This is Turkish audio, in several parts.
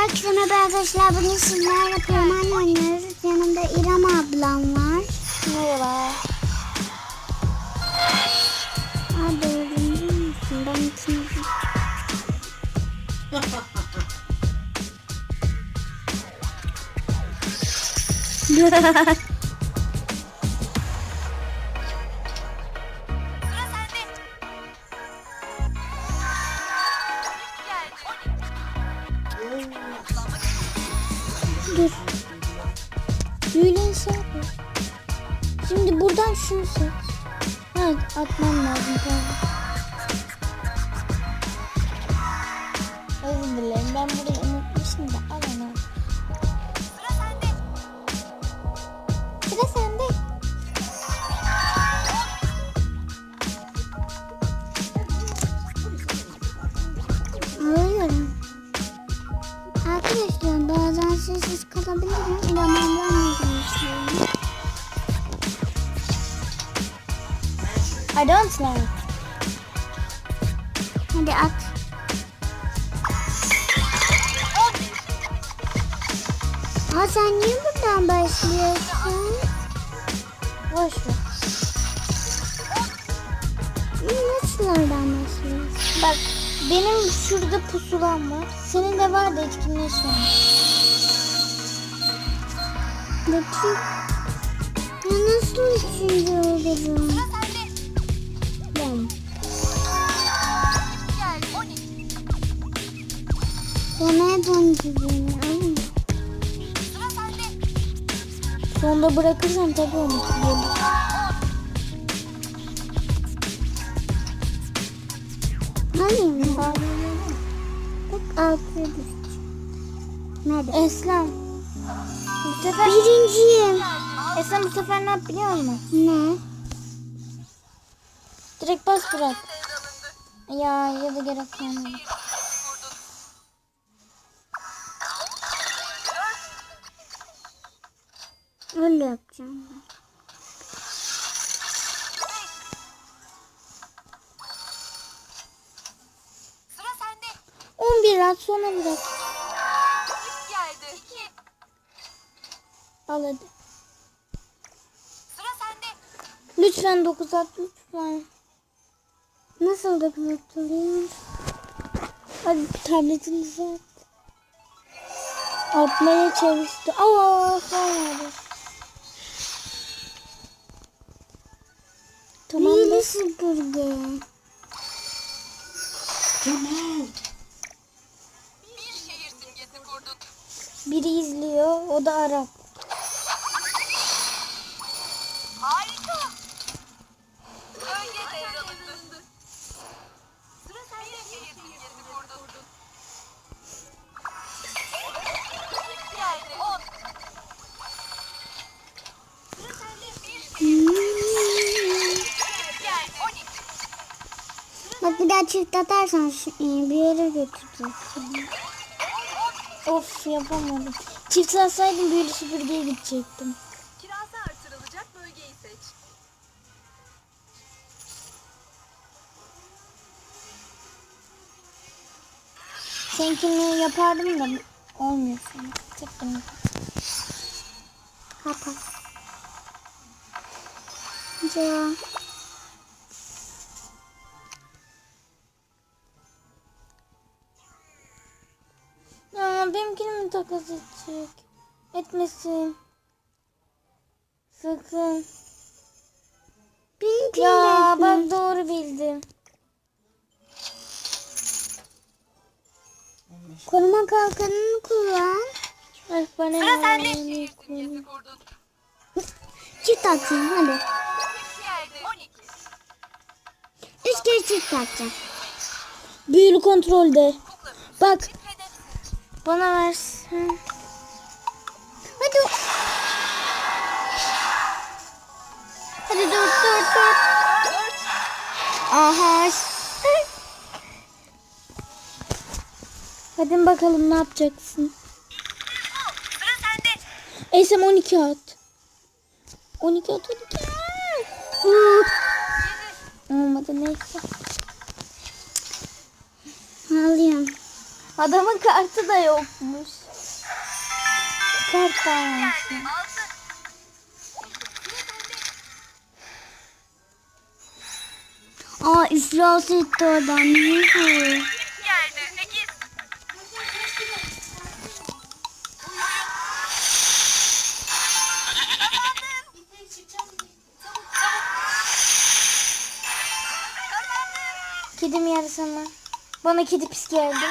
Herkese merhaba arkadaşlar. Bugün sizlerle Peyman oynuyoruz. Yanımda İrem ablam var. Merhaba. Öğrenir misin? Ben içine Dur. atmam lazım tamam. Özür dilerim ben burayı unutmuşum da al onu. Sıra sende. Alıyorum. Arkadaşlar bazen sessiz kalabilirim. İrem I don't know. Hadi at. Aa sen niye buradan başlıyorsun? Boş ver. Nasıl oradan başlıyorsun? Bak benim şurada pusulam var. Senin de var da etkinleşmemiş. Bakayım. Ya nasıl üçüncü Onuncu beni. Sonda bırakırsam tabii onu gelir. Hayır mı? Bak altı düştü. Nerede? Eslem. Bu sefer... Birinciyim. Eslem bu sefer ne yap biliyor musun? Ne? Direkt bas bırak. Ya ya da gerek kalmadı. Sonra geldi. İki. Al hadi. Sıra sende. Lütfen 9 at lütfen. Nasıl da kurtuluyor? Hadi tabletinizi at. Atmaya çalıştı. Aa olmadı. Tamam Büyülü da. süpürge. Bir Biri izliyor. O da Arap. Harika. Bölge devralındı. Sıra sende. Bir geldi. On. Sıra sende. Bir şehir geldi. On iki. Bak bir daha çift atarsan e, bir yere götüreceksin. Of yapamadım. Çift satsaydım büyülü süpürgeye gidecektim. Kirası artırılacak bölgeyi seç. Seninkini yapardım da olmuyor sana. Tek bunu. Kapat. Ya. Mi takas edecek? Etmesin. Sakın. Benimkini Ya bak etme. doğru bildim. Koruma kalkanını kullan. Ay bana Sıra ne sende. kurdun. Çift atayım hadi. Üç kere çift atacağım. Büyülü kontrolde. Bak bana versin. Hadi. Hadi dur dur dur. Aha. Hadi bakalım ne yapacaksın. Sıra sende. Eysem 12 at. 12 at 12. Aa, Olmadı neyse. Alıyorum. Adamın kartı da yokmuş. Olmuş. Altı. Aa iflas etti oradan. Geldi. Sekiz. Kedim yarısını. Bana kedi pis geldi.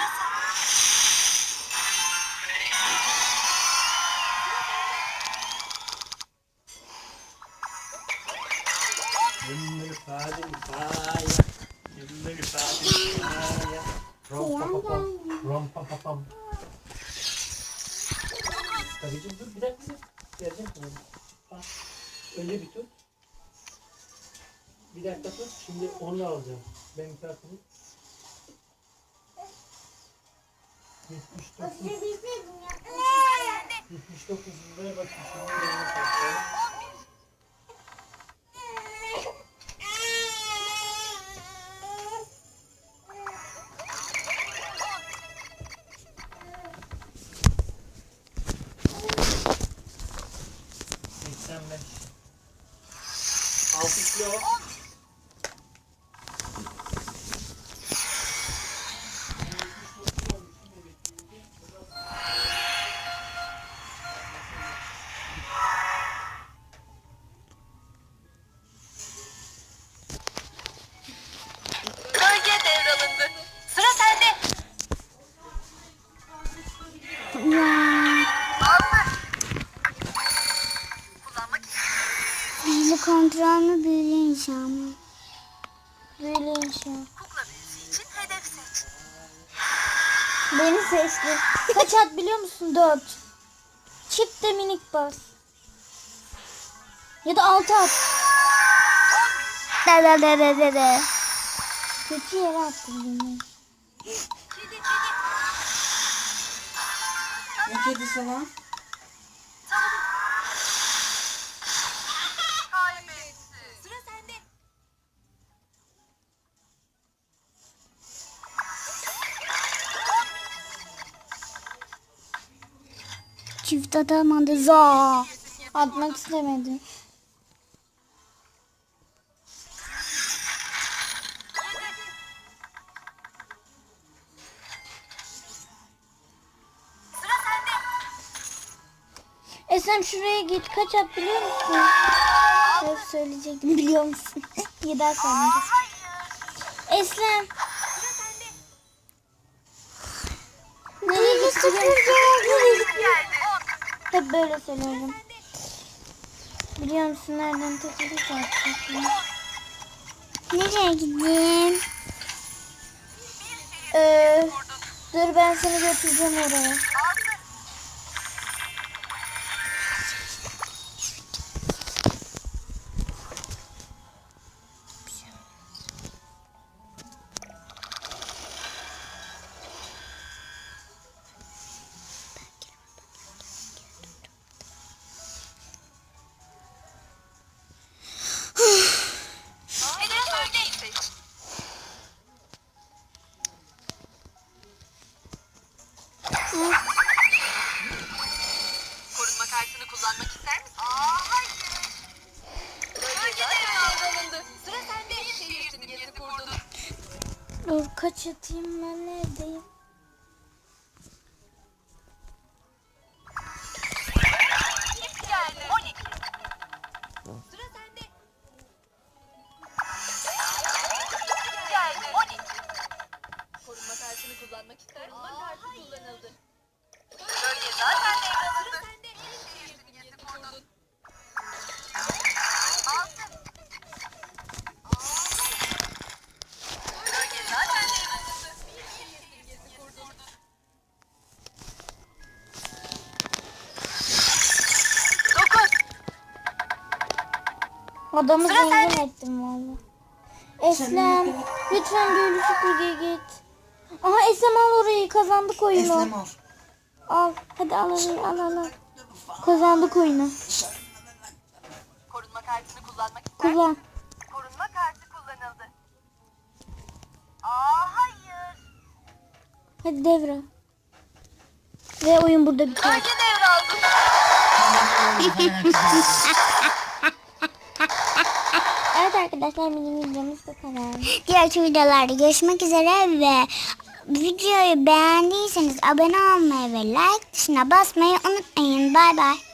Önce bir tut. Bir dakika tut. Şimdi onu alacağım. Ben kartımı. 79. 79 liraya bakayım. Şimdi onu takıyorum. Seksen Hızlı kontrol mü büyülü inşa mı? Böyleyim şu an. kukla büyüsü için hedef seç. Beni seçti. Kaç at biliyor musun? Dört. Çift de minik bas. Ya da altı at. Da da da da da da. Kötü yere attım beni. Ne kedisi lan? Çift atamadı za. Atmak sende. Esem şuraya git. Kaç at biliyor musun? Evet söyleyecektim biliyor musun? söyleyeceğim. Hayır. Eslem. Nereye gitti? Nereye gitti? Hep böyle söylüyorum. Biliyor musun nereden takılırsa atacağım. Nereye gideyim? Ee, dur ben seni götüreceğim oraya. Korunma kartını kullanmak ister misin? Aa hayır. Bölge devralındı. Sıra sende. Şehir kurdun. Kaç atayım ben neredeyim? Adamı Sıra zengin ettim valla. Eslem lütfen büyülü süpürgeye git. Aha Eslem al orayı kazandık oyunu. Eslem al. Al hadi al orayı al al al. Kazandık oyunu. Korunma kartını kullanmak ister Kullan. Korunma kartı kullanıldı. Aa hayır. Hadi devre. Ve oyun burada biter. Bölge devraldı. Arkadaşlar bizim videomuz bu kadar. Diğer videolarda görüşmek üzere ve videoyu beğendiyseniz abone olmayı ve like tuşuna basmayı unutmayın. Bay bay.